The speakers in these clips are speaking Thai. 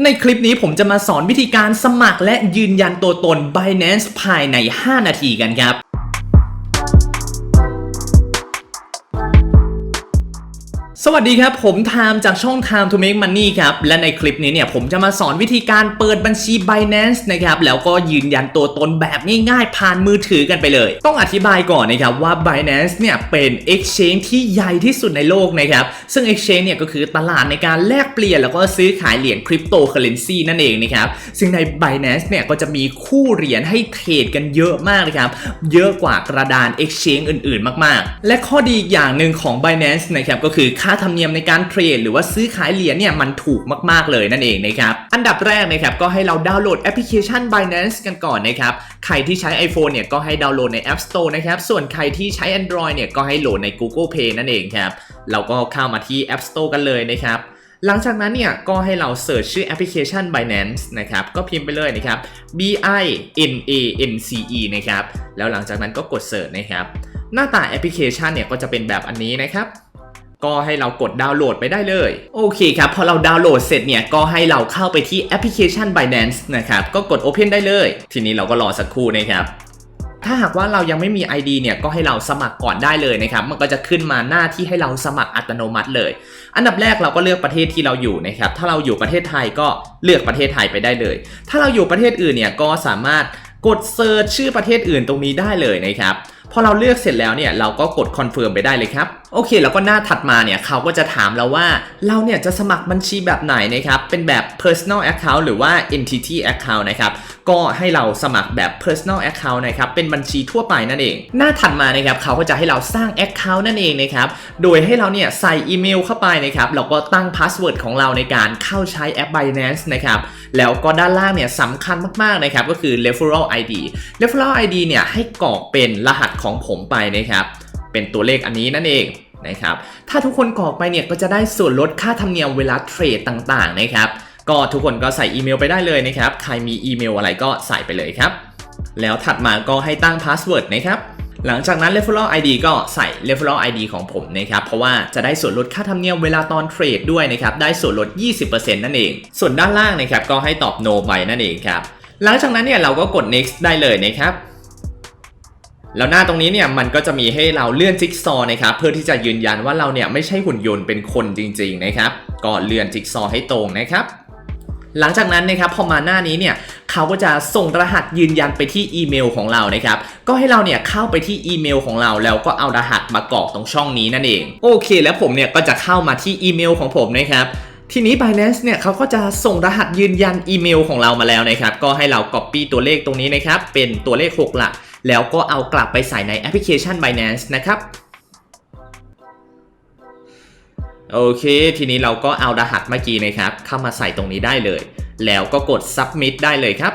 ในคลิปนี้ผมจะมาสอนวิธีการสมัครและยืนยันตัวตน Binance ภายใน 5 นาทีกันครับ สวัสดีครับ ผมไทม์จากช่อง Time to Make Money ครับ และในคลิปนี้เนี่ยผมจะมาสอนวิธีการเปิดบัญชี Binance นะครับ แล้วก็ยืนยันตัวตนแบบง่ายๆ ผ่านมือถือกันไปเลย ต้องอธิบายก่อนนะครับว่า Binance เนี่ยเป็น Exchange ที่ใหญ่ที่สุดในโลกนะครับ ซึ่ง Exchange เนี่ยก็คือตลาดในการแลกเปลี่ยน แล้วก็ซื้อขายเหรียญคริปโตเคอเรนซีนั่นเองนะครับ ซึ่งใน Binance เนี่ยก็จะมีคู่เหรียญให้เทรดกันเยอะมากเลยครับ เยอะกว่ากระดาน Exchange อื่นๆ มากๆ และข้อดีอีกอย่างหนึ่งของ Binance นะครับก็คือค่าธรรมเนียมในการเทรดหรือว่าซื้อขายเหรียญเนี่ยมันถูกมากๆเลยนั่นเองนะครับอันดับแรกนะครับก็ให้เราดาวน์โหลดแอปพลิเคชัน Binance กันก่อนนะครับใครที่ใช้ iPhone เนี่ยก็ให้ดาวน์โหลดใน App Store นะครับส่วนใครที่ใช้ Android เนี่ยก็ให้โหลดใน Google Play นั่นเองครับเราก็เข้ามาที่ App Store กันเลยนะครับหลังจากนั้นเนี่ยก็ให้เราเสิร์ชชื่อแอปพลิเคชัน Binance นะครับก็พิมพ์ไปเลยนะครับ B I N A N C E นะครับแล้วหลังจากนั้นก็กดเสิร์ชนะครับหน้าตาแอปพลิเคชันเนี่ยก็จะเป็นแบบอันนี้นะครับ ก็ให้เรากดดาวน์โหลดไปได้เลย โอเคครับ พอเราดาวน์โหลดเสร็จเนี่ย ก็ให้เราเข้าไปที่แอปพลิเคชัน Binance นะครับ ก็กด Open ได้เลย ทีนี้เราก็รอสักครู่นะครับถ้าหากว่าเรายังไม่มี ID เนี่ยก็ให้เราสมัครก่อนได้เลยนะครับ มันก็จะขึ้นมาหน้าที่ให้เราสมัครอัตโนมัติเลย อันดับแรกเราก็เลือกประเทศที่เราอยู่นะครับ ถ้าเราอยู่ประเทศไทยก็เลือกประเทศไทยไปได้เลย ถ้าเราอยู่ประเทศอื่นเนี่ยก็สามารถกดเซิร์ชชื่อประเทศอื่นตรงนี้ได้เลยนะครับพอเราเลือกเสร็จแล้วเนี่ยเราก็กดคอนเฟิร์มไปได้เลยครับ โอเค แล้วก็หน้าถัดมาเนี่ยเขาก็จะถามเราว่าเราเนี่ยจะสมัครบัญชีแบบไหนนะครับ เป็นแบบ personal account หรือว่า entity account นะครับก็ให้เราสมัครแบบ personal account นะครับเป็นบัญชีทั่วไปนั่นเอง หน้าถัดมานะครับเขาก็จะให้เราสร้าง account นั่นเองนะครับโดยให้เราเนี่ยใส่อีเมลเข้าไปนะครับแล้วก็ตั้งพาสเวิร์ดของเราในการเข้าใช้แอป Binance นะครับแล้วก็ด้านล่างเนี่ยสำคัญมากๆนะครับก็คือ referral ID referral ID เนี่ยให้กรอกเป็นรหัสของผมไปนะครับ เป็นตัวเลขอันนี้นั่นเองนะครับ ถ้าทุกคนกรอกไปเนี่ยก็จะได้ส่วนลดค่าธรรมเนียมเวลาเทรดต่างๆนะครับ ก็ทุกคนก็ใส่อีเมลไปได้เลยนะครับ ใครมีอีเมลอะไรก็ใส่ไปเลยครับ แล้วถัดมาก็ให้ตั้งพาสเวิร์ดนะครับ หลังจากนั้น referral ID ก็ใส่ referral ID ของผมนะครับ เพราะว่าจะได้ส่วนลดค่าธรรมเนียมเวลาตอนเทรดด้วยนะครับ ได้ส่วนลด 20%นั่นเอง ส่วนด้านล่างนะครับก็ให้ตอบ no ไปนั่นเองครับ หลังจากนั้นเนี่ยเราก็กด next ได้เลยนะครับ แล้วหน้าตรงนี้เนี่ยมันก็จะมีให้เราเลื่อนจิ๊กซอว์นะครับเพื่อที่จะยืนยันว่าเราเนี่ยไม่ใช่หุ่นยนต์เป็นคนจริง ๆ นะครับก็เลื่อนจิ๊กซอว์ให้ตรงนะครับหลังจากนั้นนะครับพอมาหน้านี้เนี่ยเขาก็จะส่งรหัสยืนยันไปที่อีเมลของเรานะครับก็ให้เราเนี่ยเข้าไปที่อีเมลของเราแล้วก็เอารหัสมากรอกตรงช่องนี้นั่นเองโอเค แล้วผมเนี่ยก็จะเข้ามาที่อีเมลของผมนะครับทีนี้ Binance เนี่ยเขาก็จะส่งรหัสยืนยันอีเมลของเรามาแล้วนะครับก็ให้เรา Copy ตัวเลขตรงนี้นะครับเป็นตัวเลข 6 หลัก แล้วก็เอากลับไปใส่ในแอปพลิเคชัน Binance นะครับโอเค ทีนี้เราก็เอารหัสเมื่อกี้นะครับ เข้ามาใส่ตรงนี้ได้เลย แล้วก็กด submit ได้เลยครับ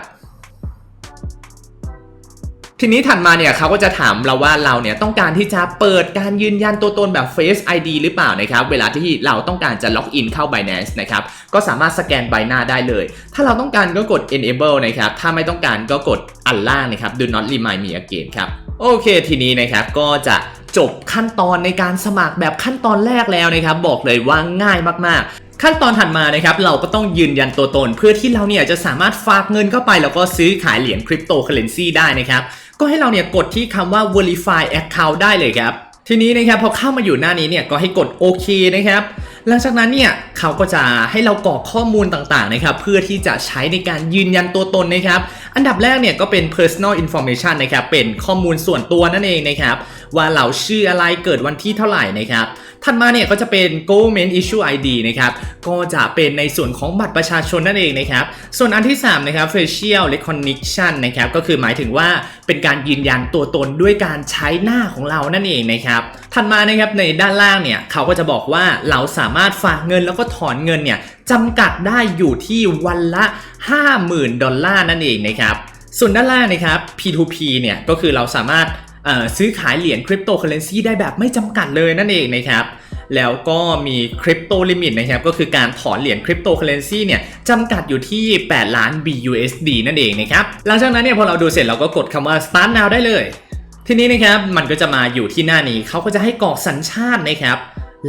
ทีนี้ถัดมาเนี่ยเขาก็จะถามเราว่าเราเนี่ยต้องการที่จะเปิดการยืนยันตัวตนแบบ Face ID หรือเปล่านะครับ เวลาที่เราต้องการจะล็อกอินเข้า Binance นะครับ ก็สามารถสแกนใบหน้าได้เลย ถ้าเราต้องการก็กด enable นะครับ ถ้าไม่ต้องการก็กดอันล่างนะครับ do not remind me again ครับ โอเคทีนี้นะครับก็จะจบขั้นตอนในการสมัครแบบขั้นตอนแรกแล้วนะครับ บอกเลยว่าง่ายมากๆ ขั้นตอนถัดมานะครับ เราก็ต้องยืนยันตัวตน เพื่อที่เราเนี่ยจะสามารถฝากเงินเข้าไป แล้วก็ซื้อขายเหรียญคริปโตเคอเรนซีได้นะครับ ก็ให้เราเนี่ยกดที่คำว่า verify account ได้เลยครับ ทีนี้นะครับพอเข้ามาอยู่หน้านี้เนี่ยก็ให้กดโอเคนะครับหลังจากนั้นเนี่ยเขาก็จะให้เรากรอกข้อมูลต่างๆนะครับเพื่อที่จะใช้ในการยืนยันตัวตนนะครับ อันดับแรกเนี่ยก็เป็น personal information นะครับเป็นข้อมูลส่วนตัวนั่นเองนะครับว่าเราชื่ออะไรเกิดวันที่เท่าไหร่นะครับ ถัดมาเนี่ยก็จะเป็น government issue ID นะครับ ก็จะเป็นในส่วนของบัตรประชาชนนั่นเองนะครับ ส่วนอันที่ 3 นะครับ facial recognition นะครับ ก็คือหมายถึงว่าเป็นการยืนยันตัวตนด้วยการใช้หน้าของเรานั่นเองนะครับ ถัดมานะครับในด้านล่างเนี่ยเขาก็จะบอกว่าเราสามารถฝากเงินแล้วก็ถอนเงินเนี่ยจำกัดได้อยู่ที่วันละ 50,000 ดอลลาร์นั่นเองนะครับ ส่วนด้านล่างนะครับ P2P เนี่ยก็คือเราสามารถ ซื้อขายเหรียญคริปโตเคอเรนซีได้แบบไม่จำกัดเลยนั่นเองนะครับแล้วก็มีคริปโตลิมิตนะครับก็คือการถอนเหรียญคริปโตเคอเรนซีเนี่ยจำกัดอยู่ที่ 8 ล้าน BUSD นั่นเองนะครับหลังจากนั้นเนี่ยพอเราดูเสร็จเราก็กดคำว่า start now ได้เลย ทีนี้นะครับมันก็จะมาอยู่ที่หน้านี้เขาก็จะให้กรอกสัญชาตินะครับ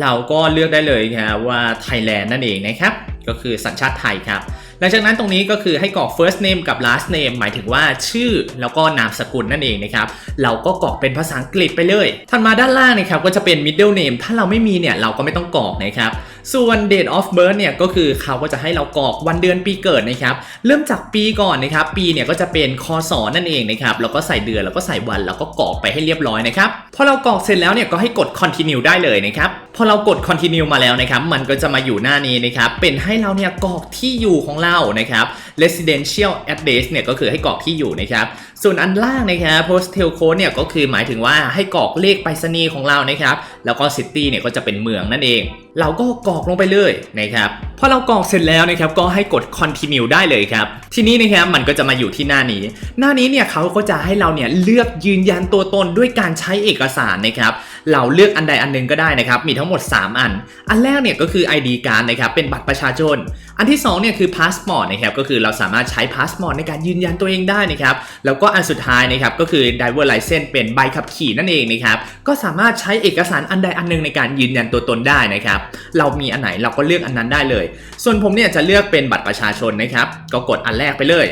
เราก็เลือกได้เลยครับว่าไทยแลนด์นั่นเองนะครับ ก็คือสัญชาติไทยครับหลังจากนั้นตรงนี้ก็คือให้กรอก first name กับ last name หมายถึงว่าชื่อแล้วก็นามสกุลนั่นเองนะครับ เราก็กรอกเป็นภาษาอังกฤษไปเลยถัดมาด้านล่างนะครับก็จะเป็น middle name ถ้าเราไม่มีเนี่ยเราก็ไม่ต้องกรอกนะครับ ส่วน date of birth เนี่ยก็คือเขาก็จะให้เรากรอกวันเดือนปีเกิดนะครับ เริ่มจากปีก่อนนะครับ ปีเนี่ยก็จะเป็นคศนั่นเองนะครับ แล้วก็ใส่เดือนแล้วก็ใส่วันแล้วก็กรอกไปให้เรียบร้อยนะครับพอเรากรอกเสร็จแล้วเนี่ยก็ให้กด continue ได้เลยนะครับพอเรากด continue มาแล้วนะครับ มันก็จะมาอยู่หน้านี้นะครับ เป็นให้เราเนี่ยกรอกที่อยู่ของเรานะครับ residential address เนี่ยก็คือให้กรอกที่อยู่นะครับ ส่วนอันล่างนะครับ postal code เนี่ยก็คือหมายถึงว่าให้กรอกเลขไปรษณีย์ของเรานะครับ แล้วก็ city เนี่ยก็จะเป็นเมืองนั่นเอง เราก็กรอกลงไปเลยนะครับพอเรากรอกเสร็จแล้วนะครับก็ให้กด continue ได้เลยครับ ทีนี้นะครับมันก็จะมาอยู่ที่หน้านี้ หน้านี้เนี่ยเขาก็จะให้เราเนี่ยเลือกยืนยันตัวตนด้วยการใช้เอกสารนะครับ เราเลือกอันใดอันหนึงก็ได้นะครับ มีทั้งหมด 3 อัน อันแรกเนี่ยก็คือ ID การนะครับ เป็นบัตรประชาชน อันที่2เนี่ยคือพาสปอร์ตนะครับ ก็คือเราสามารถใช้พาสปอร์ตในการยืนยันตัวเองได้นะครับ แล้วก็อันสุดท้ายนะครับ ก็คือ driver license เป็นใบขับขี่นั่นเองนะครับ ก็สามารถใช้เอกสารอันใดอันหนึงในการยืนยันตัวตนได้นะครับ เรามีอันไหนเราก็เลือกอันนั้นได้เลย ส่วนผมเนี่ยจะเลือกเป็นบัตรประชาชนนะครับ ก็กดอันแรกไปเลย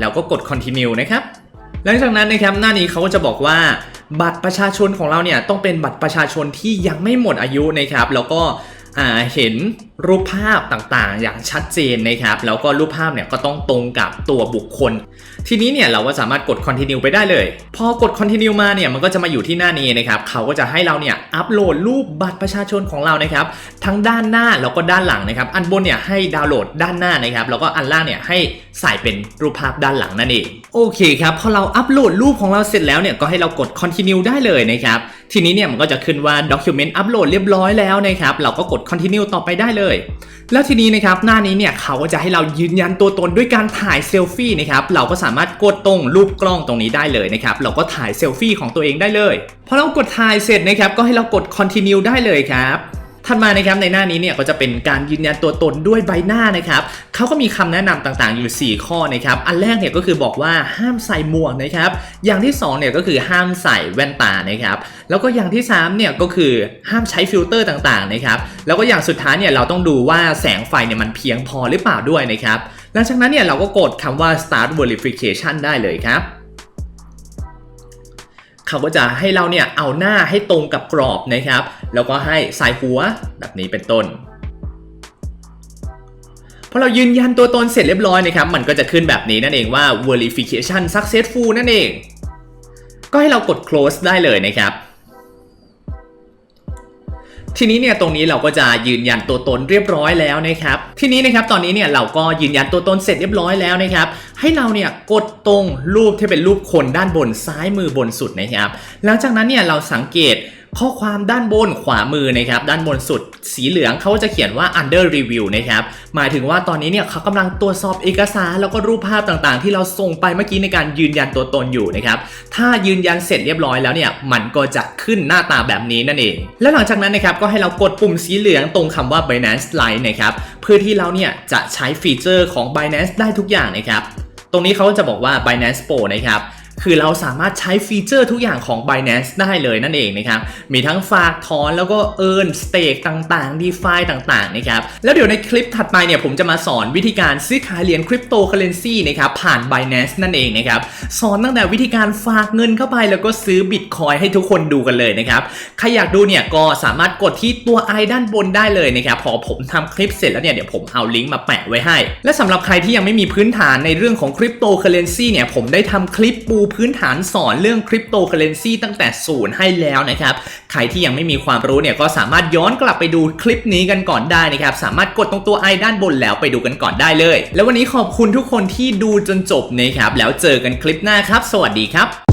แล้วก็กด continue นะครับหลังจากนั้นนะครับหน้านี้เขาก็จะบอกว่า บัตรประชาชนของเราเนี่ยต้องเป็นบัตรประชาชนที่ยังไม่หมดอายุนะครับ แล้วก็เห็น รูปภาพต่างๆ อย่างชัดเจนนะครับ แล้วก็รูปภาพเนี่ยก็ต้องตรงกับตัวบุคคล ทีนี้เนี่ยเราก็สามารถกด continue ไปได้เลย พอกด continue มาเนี่ยมันก็จะมาอยู่ที่หน้านี้นะครับเขาก็จะให้เราเนี่ยอัปโหลดรูปบัตรประชาชนของเรานะครับ ทั้งด้านหน้าแล้วก็ด้านหลังนะครับ อันบนเนี่ยให้ดาวน์โหลดด้านหน้านะครับ แล้วก็อันล่างเนี่ยให้ใส่เป็นรูปภาพด้านหลังนั่นเองโอเคครับพอเราอัปโหลดรูปของเราเสร็จแล้วเนี่ยก็ให้เรากด continue ได้เลยนะครับทีนี้เนี่ยมันก็จะขึ้นว่า document อัปโหลดเรียบร้อยแล้วนะครับเราก็กด continue ต่อไปได้เลยแล้วทีนี้นะครับหน้านี้เนี่ยเขาก็จะให้เรายืนยันตัวตนด้วยการถ่ายเซลฟี่นะครับเราก็สามารถกดตรงรูปกล้องตรงนี้ได้เลยนะครับเราก็ถ่ายเซลฟี่ของตัวเองได้เลยพอเรากดถ่ายเสร็จนะครับก็ให้เรากด continue ได้เลยครับ ถัดมานะครับในหน้านี้เนี่ยก็จะเป็นการยืนยันตัวตนด้วยใบหน้านะครับเขาก็มีคำแนะนำต่างๆอยู่ 4 ข้อนะครับอันแรกเนี่ยก็คือบอกว่าห้ามใส่หมวกนะครับอย่างที่2เนี่ยก็คือห้ามใส่แว่นตานะครับแล้วก็อย่างที่3เนี่ยก็คือห้ามใช้ฟิลเตอร์ต่างๆนะครับแล้วก็อย่างสุดท้ายเนี่ยเราต้องดูว่าแสงไฟเนี่ยมันเพียงพอหรือเปล่าด้วยนะครับหลังจากนั้นเนี่ยเราก็กดคำว่า start verification ได้เลยครับ เขาก็จะให้เราเนี่ยเอาหน้าให้ตรงกับกรอบนะครับ แล้วก็ให้สายหัวแบบนี้เป็นต้นพอเรายืนยันตัวตนเสร็จเรียบร้อยนะครับ มันก็จะขึ้นแบบนี้นั่นเองว่า verification successful นั่นเอง ก็ให้เรากด close ได้เลยนะครับ ทีนี้เนี่ยตรงนี้เราก็จะยืนยันตัวตนเรียบร้อยแล้วนะครับ ทีนี้นะครับตอนนี้เนี่ยเราก็ยืนยันตัวตนเสร็จเรียบร้อยแล้วนะครับ ให้เราเนี่ยกดตรงรูปที่เป็นรูปคนด้านบนซ้ายมือบนสุดนะครับ หลังจากนั้นเนี่ยเราสังเกต ข้อความด้านบนขวามือนะครับด้านบนสุดสีเหลืองเขาจะเขียนว่า under review นะครับหมายถึงว่าตอนนี้เนี่ยเขากำลังตรวจสอบเอกสารแล้วก็รูปภาพต่างๆ ที่เราส่งไปเมื่อกี้ในการยืนยันตัวตนอยู่นะครับถ้ายืนยันเสร็จเรียบร้อยแล้วเนี่ยมันก็จะขึ้นหน้าตาแบบนี้นั่นเอง แล้วหลังจากนั้นนะครับก็ให้เรากดปุ่มสีเหลืองตรงคำว่า Binance Lite นะครับเพื่อที่เราเนี่ยจะใช้ฟีเจอร์ของ Binance ได้ทุกอย่างนะครับตรงนี้เขาจะบอกว่า Binance Pro นะครับ คือเราสามารถใช้ฟีเจอร์ทุกอย่างของ Binance ได้เลยนั่นเองนะครับ มีทั้งฝากถอนแล้วก็ earn stake ต่างๆ DeFi ต่างๆนะครับแล้วเดี๋ยวในคลิปถัดไปเนี่ยผมจะมาสอนวิธีการซื้อขายเหรียญคริปโตเคอเรนซีนะครับผ่าน Binance นั่นเองนะครับสอนตั้งแต่วิธีการฝากเงินเข้าไปแล้วก็ซื้อบิตคอยให้ทุกคนดูกันเลยนะครับใครอยากดูเนี่ยก็สามารถกดที่ตัวไอด้านบนได้เลยนะครับพอผมทำคลิปเสร็จแล้วเนี่ยเดี๋ยวผมเอาลิงก์มาแปะไว้ให้ และสำหรับใครที่ยังไม่มีพื้นฐานในเรื่องของคริปโตเคอเรนซีเนี่ยผมได้ทำคลิปปูพื้นฐานสอนเรื่องคริปโตเคอเรนซีตั้งแต่ศูนย์ให้แล้วนะครับ ใครที่ยังไม่มีความรู้เนี่ยก็สามารถย้อนกลับไปดูคลิปนี้กันก่อนได้นะครับ สามารถกดตรงตัวไอด้านบนแล้วไปดูกันก่อนได้เลย แล้ววันนี้ขอบคุณทุกคนที่ดูจนจบนะครับ แล้วเจอกันคลิปหน้าครับ สวัสดีครับ